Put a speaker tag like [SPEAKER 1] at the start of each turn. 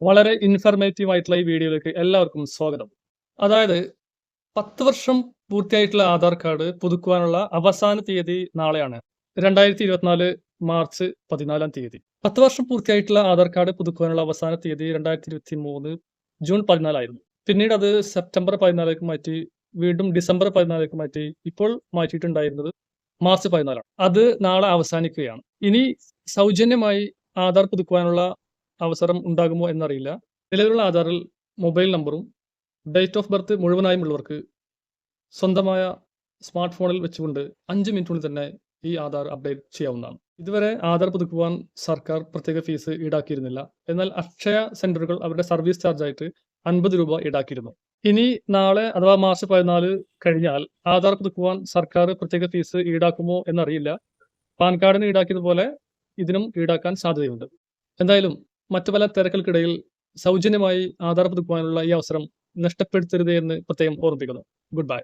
[SPEAKER 1] വളരെ ഇൻഫർമേറ്റീവ് ആയിട്ടുള്ള ഈ വീഡിയോയിലേക്ക് എല്ലാവർക്കും സ്വാഗതം. അതായത് പത്ത് വർഷം പൂർത്തിയായിട്ടുള്ള ആധാർ കാർഡ് പുതുക്കുവാനുള്ള അവസാന തീയതി നാളെയാണ്. രണ്ടായിരത്തി ഇരുപത്തിനാല് മാർച്ച് പതിനാലാം തീയതി. പത്ത് വർഷം പൂർത്തിയായിട്ടുള്ള ആധാർ കാർഡ് പുതുക്കുവാനുള്ള അവസാന തീയതി രണ്ടായിരത്തി ഇരുപത്തി മൂന്ന് ജൂൺ പതിനാലായിരുന്നു. പിന്നീട് അത് സെപ്റ്റംബർ പതിനാലേക്ക് മാറ്റി വീണ്ടും ഡിസംബർ പതിനാലേക്ക് മാറ്റി ഇപ്പോൾ മാറ്റിയിട്ടുണ്ടായിരുന്നത് മാർച്ച് പതിനാലാണ്. അത് നാളെ അവസാനിക്കുകയാണ്. ഇനി സൗജന്യമായി ആധാർ പുതുക്കുവാനുള്ള അവസരം ഉണ്ടാകുമോ എന്നറിയില്ല. നിലവിലുള്ള ആധാറിൽ മൊബൈൽ നമ്പറും ഡേറ്റ് ഓഫ് ബർത്ത് മുഴുവനായും ഉള്ളവർക്ക് സ്വന്തമായ സ്മാർട്ട് ഫോണിൽ വെച്ചുകൊണ്ട് അഞ്ച് മിനിറ്റിനുള്ളിൽ തന്നെ ഈ ആധാർ അപ്ഡേറ്റ് ചെയ്യാവുന്നതാണ്. ഇതുവരെ ആധാർ പുതുക്കുവാൻ സർക്കാർ പ്രത്യേക ഫീസ് ഈടാക്കിയിരുന്നില്ല. എന്നാൽ അക്ഷയ സെന്ററുകൾ അവരുടെ സർവീസ് ചാർജായിട്ട് അൻപത് രൂപ ഈടാക്കിയിരുന്നു. ഇനി നാളെ അഥവാ മാർച്ച് പതിനാല് കഴിഞ്ഞാൽ ആധാർ പുതുക്കുവാൻ സർക്കാർ പ്രത്യേക ഫീസ് ഈടാക്കുമോ എന്നറിയില്ല. പാൻ കാർഡിന് ഈടാക്കിയതുപോലെ ഇതിനും ഈടാക്കാൻ സാധ്യതയുണ്ട്. എന്തായാലും മറ്റു പല തിരക്കുകൾക്കിടയിൽ സൗജന്യമായി ആധാർ പുതുക്കുവാനുള്ള ഈ അവസരം നഷ്ടപ്പെടുത്തരുത് എന്ന് പ്രത്യേകം ഓർമ്മിപ്പിക്കുന്നു. Good bye